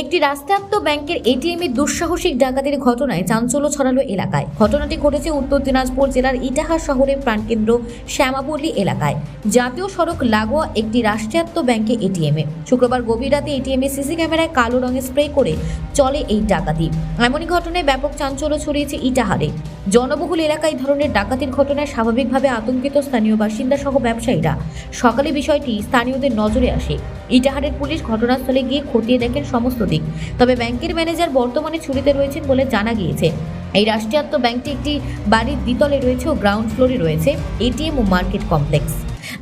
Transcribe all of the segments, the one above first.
একটি রাষ্ট্রায়ত্ত ব্যাংকের এটিএম দুঃসাহসিক ডাকাতির ঘটনায় চাঞ্চল্য ছড়ালো এলাকায়। ঘটনাটি ঘটেছে উত্তর দিনাজপুর জেলার ইটাহার শহরের প্রাণকেন্দ্র শ্যামাপল্লী এলাকায়। জাতীয় সড়ক লাগোয়া একটি রাষ্ট্রায়ত্ত ব্যাংকে এটিএম। শুক্রবার গভীর রাতে এটিএম এ সিসি ক্যামেরায় কালো রঙে স্প্রে করে চলে এই ডাকাতি। এমনই ঘটনায় ব্যাপক চাঞ্চল্য ছড়িয়েছে ইটাহারে। জনবহুল এলাকায় ধরনের ডাকাতির ঘটনায় স্বাভাবিকভাবে আতঙ্কিত স্থানীয় বাসিন্দা সহ ব্যবসায়ীরা। সকালে বিষয়টি স্থানীয়দের নজরে আসে। ইটাহারের পুলিশ ঘটনাস্থলে গিয়ে খতিয়ে দেখেন সমস্ত দিক তবে ব্যাংকের ম্যানেজার বর্তমানে ছুটিতে রয়েছেন বলে জানা গিয়েছে। এই রাষ্ট্রায়ত্ত ব্যাংকটি একটি বাড়ির দ্বিতলে রয়েছে ও গ্রাউন্ড ফ্লোরে রয়েছে এটিএম ও মার্কেট কমপ্লেক্স।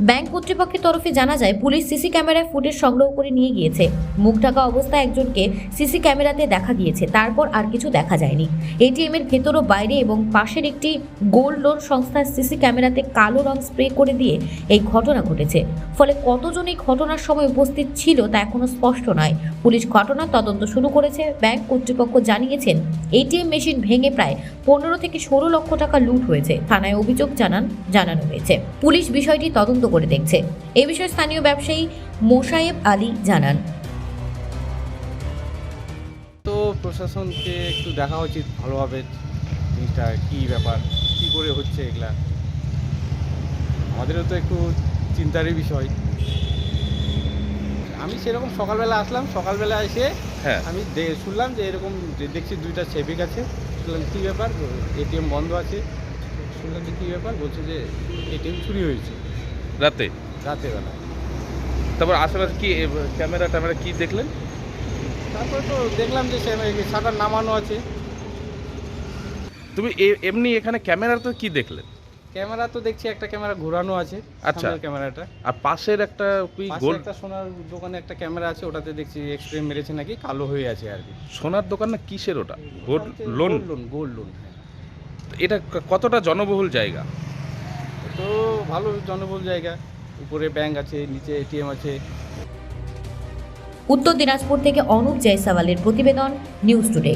ব্যাংক কর্তৃপক্ষের তরফে জানা যায়, পুলিশ সিসি ক্যামেরায় ফুটেজ সংগ্রহ করে নিয়ে গিয়েছে। মুখ ঢাকা অবস্থায় একজনকে সিসি ক্যামেরাতে দেখা গিয়েছে, তারপর আর কিছু দেখা যায়নি। এটিএম এর ভেতর ও বাইরে এবং পাশের একটি গোল্ড লোন সংস্থার সিসি ক্যামেরাতে কালো রং স্প্রে করে দিয়ে এই ঘটনা ঘটেছে। ফলে কতজন এই ঘটনার সময় উপস্থিত ছিল তা এখনও স্পষ্ট নয়। পুলিশ ঘটনার তদন্ত শুরু করেছে। ব্যাংক কর্তৃপক্ষ জানিয়েছেন, এটিএম মেশিন ভেঙে প্রায় পনেরো থেকে ষোলো লক্ষ টাকা লুট হয়েছে, থানায় অভিযোগ জানান, জানানো হয়েছে। পুলিশ বিষয়টি তদন্ত করে দেখছে। এ বিষয়ে স্থানীয় ব্যবসায়ী মোসায়েব আলী জানান। তো প্রশাসনকে একটু দেখা উচিত ভালোভাবে জিনিসটা, কী ব্যাপার, কী করে হচ্ছে এগুলা। আমাদেরও তো একটু চিন্তারই বিষয়। আমি সেরকম সকালবেলা আসলাম সকালবেলা এসে হ্যাঁ। আমি শুনলাম যে এরকম দেখছি দুইটা সেভিক আছে। শুনলাম কী ব্যাপার? এটিএম বন্ধ আছে। শুনলাম যে কী ব্যাপার? বলছে যে এটিএম চুরি হয়েছে। রাতে? রাতেরবেলা। তারপর আশেপাশে কি ক্যামেরা ট্যামেরা কি দেখলেন? তারপরে তো দেখলাম যে শাটার নামানো আছে। তুমি এমনি এখানে ক্যামেরাতে কি দেখলেন? ক্যামেরা তো দেখছি একটা ক্যামেরা ঘোরানো আছে আচ্ছা। ক্যামেরাটা। আর পাশের একটা কি গোল একটা সোনার দোকানে একটা ক্যামেরা আছে ওটাতে দেখছি এক্সপ্রে মেরেছে নাকি কালো হয়ে আছে আর কি। সোনার দোকান না কিসের ওটা? Gold loan. Gold loan gold loan এটা কতটা জনবহুল জায়গা? তো ভালো জনবহুল জায়গা। উপরে ব্যাংক আছে নিচে এটিএম আছে। উত্তর দিনাজপুর থেকে অনুপ জয়সাওয়ালের প্রতিবেদন নিউজ টুডে।